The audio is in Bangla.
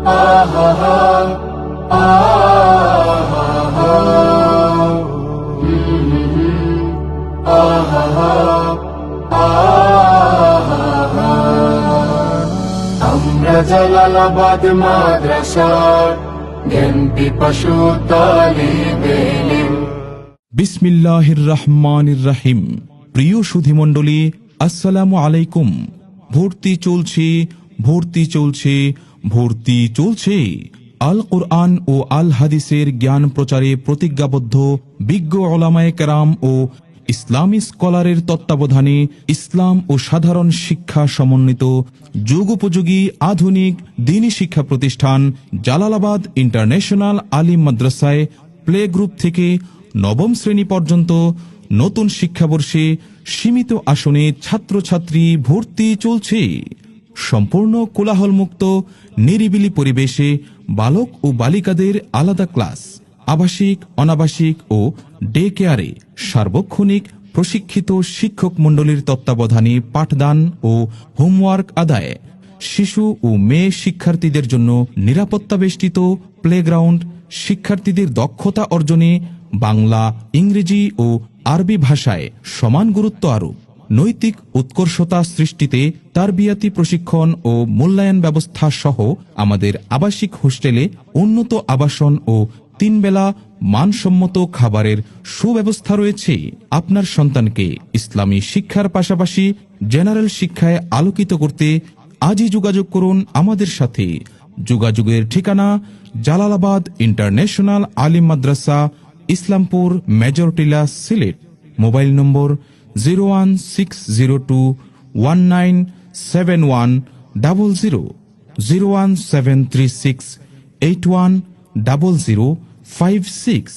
আমরা জালালাবাদ মাদ্রাসার জ্ঞান পিপাসু বিসমিল্লাহির রহমানির রাহিম প্রিয় সুধীমণ্ডলী, আসসালামু আলাইকুম। ভর্তি চলছে ভর্তি চলছে ভর্তি চলছে। আল কোরআন ও আল হাদিসের জ্ঞান প্রচারে প্রতিজ্ঞাবদ্ধ বিজ্ঞ ওলামায়ে কেরাম ও ইসলামী স্কলারের তত্ত্বাবধানে ইসলাম ও সাধারণ শিক্ষা সমন্বিত যুগোপযোগী আধুনিক দিনী শিক্ষা প্রতিষ্ঠান জালালাবাদ ইন্টারন্যাশনাল আলিম মাদ্রাসায় প্লে গ্রুপ থেকে নবম শ্রেণি পর্যন্ত নতুন শিক্ষাবর্ষে সীমিত আসনে ছাত্রছাত্রী ভর্তি চলছে। সম্পূর্ণ কোলাহলমুক্ত, নিরিবিলি পরিবেশে বালক ও বালিকাদের আলাদা ক্লাস, আবাসিক, অনাবাসিক ও ডে কেয়ারে সার্বক্ষণিক প্রশিক্ষিত শিক্ষক মণ্ডলীর তত্ত্বাবধানে পাঠদান ও হোমওয়ার্ক আদায় শিশু ও মেয়ে শিক্ষার্থীদের জন্য নিরাপত্তা বেষ্টিত প্লেগ্রাউন্ড, শিক্ষার্থীদের দক্ষতা অর্জনে বাংলা, ইংরেজি ও আরবি ভাষায় সমান গুরুত্ব আরোপ। নৈতিক উৎকর্ষতা সৃষ্টিতে তারবিয়াতি প্রশিক্ষণ ও মূল্যায়ন ব্যবস্থা সহ আমাদের আবাসিক হোস্টেলে উন্নত আবাসন ও তিনবেলা মানসম্মত খাবারের সুব্যবস্থা রয়েছে। আপনার সন্তানকে ইসলামী শিক্ষার পাশাপাশি জেনারেল শিক্ষায় আলোকিত করতে আজই যোগাযোগ করুন আমাদের সাথে। যোগাযোগের ঠিকানা Jalalabad international Alim Madrasa, Islampur Majortila Sylhet. Mobile number zero one six zero two one nine seven one double zero zero one seven three six eight one double zero five six